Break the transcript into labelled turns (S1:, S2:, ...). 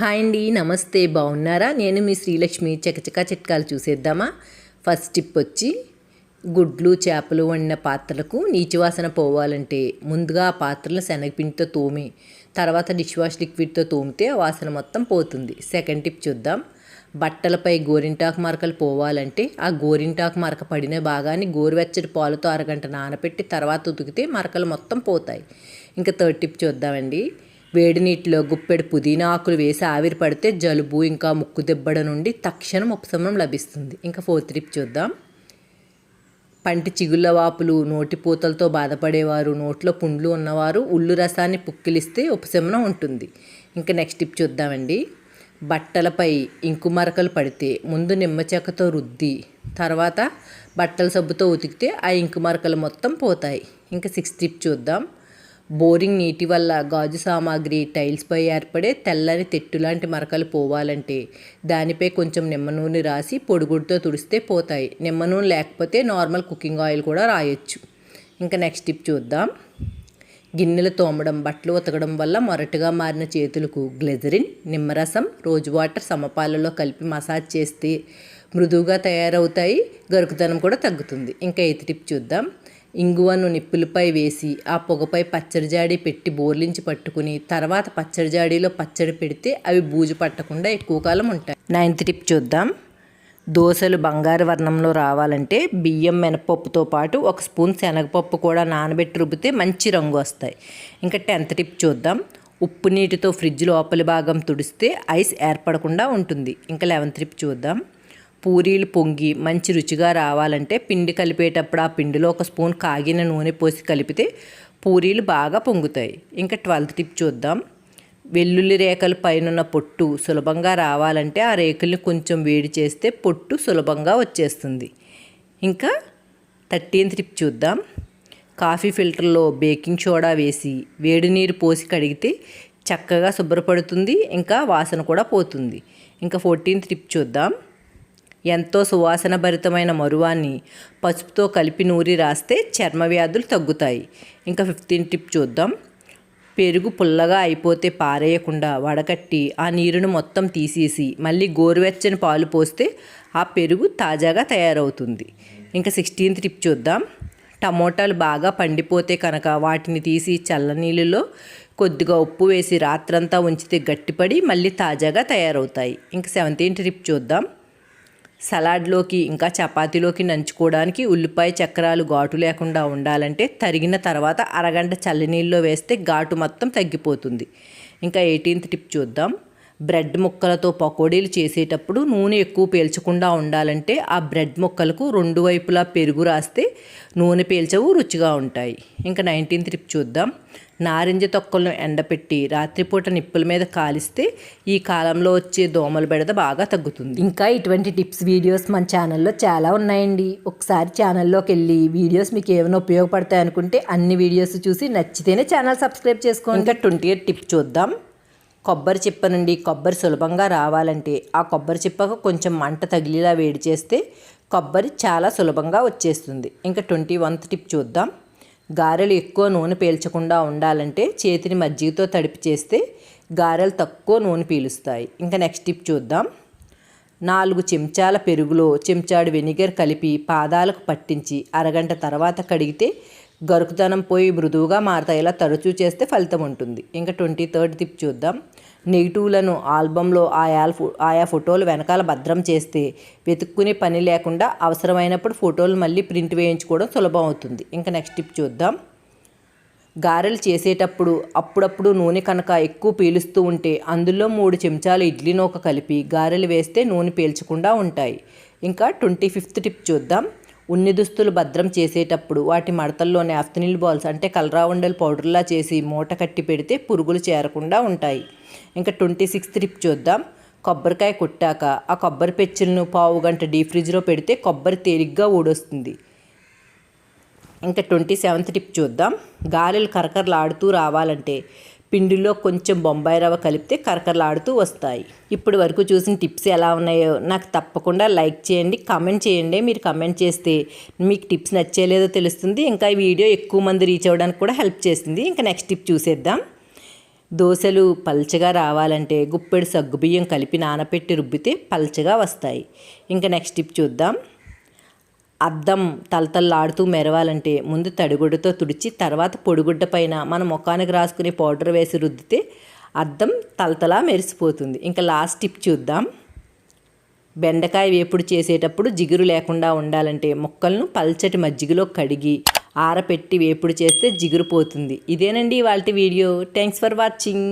S1: Hi అండి నమస్తే బాగున్నారా? నేను మీ శ్రీలక్ష్మి చకచకా చిట్కాలు చూసేద్దామా? ఫస్ట్ టిప్ వచ్చి గుడ్లు చేపలు వండిన పాత్రలకు నీచువాసన పోవాలంటే ముందుగా ఆ పాత్రలను శనగపిండితో తోమి తర్వాత డిష్ వాష్ లిక్విడ్తో తోమితే ఆ వాసన మొత్తం పోతుంది. సెకండ్ టిప్ చూద్దాం. బట్టలపై గోరింటాకు మరకలు పోవాలంటే ఆ గోరింటాకు మరక పడిన భాగాన్ని గోరువెచ్చటి పాలతో అరగంట నానబెట్టి తర్వాత ఉతికితే మరకలు మొత్తం పోతాయి. ఇంకా థర్డ్ టిప్ చూద్దామండి. వేడి నీటిలో గుప్పెడు పుదీనా ఆకులు వేసి ఆవిరి పడితే జలుబు ఇంకా ముక్కు దెబ్బడ నుండి తక్షణం ఉపశమనం లభిస్తుంది. ఇంకా ఫోర్త్ టిప్ చూద్దాం. పంటి చిగుళ్ళ వాపులు నోటిపూతలతో బాధపడేవారు నోట్లో పుండ్లు ఉన్నవారు ఉల్లు రసాన్ని పుక్కిలిస్తే ఉపశమనం ఉంటుంది. ఇంకా నెక్స్ట్ టిప్ చూద్దామండి. బట్టలపై ఇంకు మరకలు పడితే ముందు నిమ్మ చెక్కతో రుద్ది తర్వాత బట్టల సబ్బుతో ఉతికితే ఆ ఇంకు మరకలు మొత్తం పోతాయి. ఇంకా సిక్స్ టిప్ చూద్దాం. బోరింగ్ నీటి వల్ల గాజు సామాగ్రి టైల్స్పై ఏర్పడే తెల్లని తెట్టు లాంటి మరకలు పోవాలంటే దానిపై కొంచెం నిమ్మ నూనె రాసి పొడిగుడితో తుడిస్తే పోతాయి. నిమ్మ నూనె లేకపోతే నార్మల్ కుకింగ్ ఆయిల్ కూడా రాయొచ్చు. ఇంకా నెక్స్ట్ టిప్ చూద్దాం. గిన్నెలు తోమడం బట్టలు ఉతకడం వల్ల మొరటుగా మారిన చేతులకు గ్లెజరిన్ నిమ్మరసం రోజు వాటర్ సమపాలలో కలిపి మసాజ్ చేస్తే మృదువుగా తయారవుతాయి. గరుకుదనం కూడా తగ్గుతుంది. ఇంకా ఎయిత్ టిప్ చూద్దాం. ఇంగువను నిప్పులపై వేసి ఆ పొగపై పచ్చడి జాడి పెట్టి బోర్లించి పట్టుకుని తర్వాత పచ్చడి జాడీలో పచ్చడి పెడితే అవి బూజు పట్టకుండా ఎక్కువ కాలం ఉంటాయి. నైన్త్ టిప్ చూద్దాం. దోశలు బంగారు వర్ణంలో రావాలంటే బియ్యం మినపప్పుతో పాటు ఒక స్పూన్ శనగపప్పు కూడా నానబెట్టి రుబ్బితే మంచి రంగు వస్తాయి. ఇంకా టెన్త్ టిప్ చూద్దాం. ఉప్పు నీటితో ఫ్రిడ్జ్ లోపలి భాగం తుడిస్తే ఐస్ ఏర్పడకుండా ఉంటుంది. ఇంకా లెవెన్త్ ట్రిప్ చూద్దాం. పూరీలు పొంగి మంచి రుచిగా రావాలంటే పిండి కలిపేటప్పుడు ఆ పిండిలో ఒక స్పూన్ కాగిన నూనె పోసి కలిపితే పూరీలు బాగా పొంగుతాయి. ఇంకా ట్వెల్త్ టిప్ చూద్దాం. వెల్లుల్లి రేఖల పైన పొట్టు సులభంగా రావాలంటే ఆ రేకుల్ని కొంచెం వేడి చేస్తే పొట్టు సులభంగా వచ్చేస్తుంది. ఇంకా థర్టీన్త్ టిప్ చూద్దాం. కాఫీ ఫిల్టర్లో బేకింగ్ సోడా వేసి వేడి నీరు పోసి కడిగితే చక్కగా శుభ్రపడుతుంది ఇంకా వాసన కూడా పోతుంది. ఇంకా ఫోర్టీన్త్ టిప్ చూద్దాం. ఎంతో సువాసన భరితమైన మరువాన్ని పసుపుతో కలిపి నూరి రాస్తే చర్మ వ్యాధులు తగ్గుతాయి. ఇంకా ఫిఫ్టీన్ టిప్ చూద్దాం. పెరుగు పుల్లగా అయిపోతే పారేయకుండా వడకట్టి ఆ నీరును మొత్తం తీసేసి మళ్ళీ గోరువెచ్చని పాలు పోస్తే ఆ పెరుగు తాజాగా తయారవుతుంది. ఇంకా సిక్స్టీన్త్ టిప్ చూద్దాం. టమోటాలు బాగా పండిపోతే కనుక వాటిని తీసి చల్లనీళ్ళలో కొద్దిగా ఉప్పు వేసి రాత్రంతా ఉంచితే గట్టిపడి మళ్ళీ తాజాగా తయారవుతాయి. ఇంకా సెవెంటీన్త్ టిప్ చూద్దాం. సలాడ్లోకి ఇంకా చపాతీలోకి నంచుకోవడానికి ఉల్లిపాయ చక్రాలు ఘాటు లేకుండా ఉండాలంటే తరిగిన తర్వాత అరగంట చల్లనీళ్ళలో వేస్తే ఘాటు మొత్తం తగ్గిపోతుంది. ఇంకా ఎయిటీన్త్ టిప్ చూద్దాం. బ్రెడ్ ముక్కలతో పకోడీలు చేసేటప్పుడు నూనె ఎక్కువ పీల్చకుండా ఉండాలంటే ఆ బ్రెడ్ ముక్కలకు రెండు వైపులా పెరుగు రాస్తే నూనె పీల్చవు రుచిగా ఉంటాయి. ఇంకా నైన్టీన్త్ టిప్ చూద్దాం. నారింజ తొక్కలను ఎండపెట్టి రాత్రిపూట నిప్పుల మీద కాలిస్తే ఈ కాలంలో వచ్చే దోమల బెడద బాగా తగ్గుతుంది. ఇంకా ఇటువంటి టిప్స్ వీడియోస్ మన ఛానల్లో చాలా ఉన్నాయండి. ఒకసారి ఛానల్లోకి వెళ్ళి వీడియోస్ మీకు ఏమైనా ఉపయోగపడతాయి అనుకుంటే అన్ని వీడియోస్ చూసి నచ్చితేనే ఛానల్ సబ్స్క్రైబ్ చేసుకోండి. ఇంకా ట్వంటీ ఎయిట్ టిప్ చూద్దాం. కొబ్బరి చిప్ప నుండి కొబ్బరి సులభంగా రావాలంటే ఆ కొబ్బరి చిప్పకు కొంచెం మంట తగిలేలా వేడి చేస్తే కొబ్బరి చాలా సులభంగా వచ్చేస్తుంది. ఇంకా ట్వంటీ వన్త్ టిప్ చూద్దాం. గారెలు ఎక్కువ నూనె పీల్చకుండా ఉండాలంటే చేతిని మజ్జిగతో తడిపి చేస్తే గారెలు తక్కువ నూనె పీలుస్తాయి. ఇంకా నెక్స్ట్ టిప్ చూద్దాం. నాలుగు చెంచాల పెరుగులో చెంచాడు వెనిగర్ కలిపి పాదాలకు పట్టించి అరగంట తర్వాత కడిగితే గరుకుదనం పోయి మృదువుగా మారతాయి తరచూ చేస్తే ఫలితం ఉంటుంది. ఇంకా ట్వంటీ థర్డ్ టిప్ చూద్దాం. నెగిటివ్లను ఆల్బంలో ఆయా ఆయా ఫోటోలు వెనకాల భద్రం చేస్తే వెతుక్కునే పని లేకుండా అవసరమైనప్పుడు ఫోటోలు మళ్ళీ ప్రింట్ వేయించుకోవడం సులభం అవుతుంది. ఇంకా నెక్స్ట్ టిప్ చూద్దాం. గారెలు చేసేటప్పుడు అప్పుడప్పుడు నూనె కనుక ఎక్కువ పీలుస్తూ ఉంటే అందులో మూడు చెంచాలు ఇడ్లీ నూక కలిపి గారెలు వేస్తే నూనె పీల్చకుండా ఉంటాయి. ఇంకా ట్వంటీ ఫిఫ్త్ టిప్ చూద్దాం. ఉన్ని దుస్తులు భద్రం చేసేటప్పుడు వాటి మడతల్లోనే అఫ్తనిల్ బాల్స్ అంటే కలరావండల్ పౌడర్లా చేసి మూట కట్టి పెడితే పురుగులు చేరకుండా ఉంటాయి. ఇంకా ట్వంటీ సిక్స్త్ ట్రిప్ చూద్దాం. కొబ్బరికాయ కొట్టాక ఆ కొబ్బరి పెచ్చులను పావు గంట డీప్ ఫ్రిడ్జ్లో పెడితే కొబ్బరి తేలిగ్గా ఊడొస్తుంది. ఇంకా ట్వంటీ సెవెంత్ టిప్ చూద్దాం. గాలిలు కరకరలాడుతూ రావాలంటే పిండిలో కొంచెం బొంబాయి రవ్వ కలిపితే కరకరలాడుతూ వస్తాయి. ఇప్పుడు వరకు చూసిన టిప్స్ ఎలా ఉన్నాయో నాకు తప్పకుండా లైక్ చేయండి కమెంట్ చేయండి. మీరు కమెంట్ చేస్తే మీకు టిప్స్ నచ్చేలేదో తెలుస్తుంది. ఇంకా ఈ వీడియో ఎక్కువ మంది రీచ్ అవ్వడానికి కూడా హెల్ప్ చేస్తుంది. ఇంకా నెక్స్ట్ టిప్ చూసేద్దాం. దోశలు పల్చగా రావాలంటే గుప్పెడు సగ్గుబియ్యం కలిపి నానపెట్టి రుబ్బితే పల్చగా వస్తాయి. ఇంకా నెక్స్ట్ టిప్ చూద్దాం. అద్దం తలతల్లాడుతూ మెరవాలంటే ముందు తడిగుడ్డతో తుడిచి తర్వాత పొడిగుడ్డ పైన మన ముఖానికి రాసుకునే పౌడర్ వేసి రుద్దితే అద్దం తలతలా మెరిసిపోతుంది. ఇంకా లాస్ట్ టిప్ చూద్దాం. బెండకాయ వేపుడు చేసేటప్పుడు జిగురు లేకుండా ఉండాలంటే ముక్కలను పల్చటి మజ్జిగలో కడిగి ఆరపెట్టి వేపుడు చేస్తే జిగురు పోతుంది. ఇదేనండి వాళ్ళ వీడియో. Thanks for watching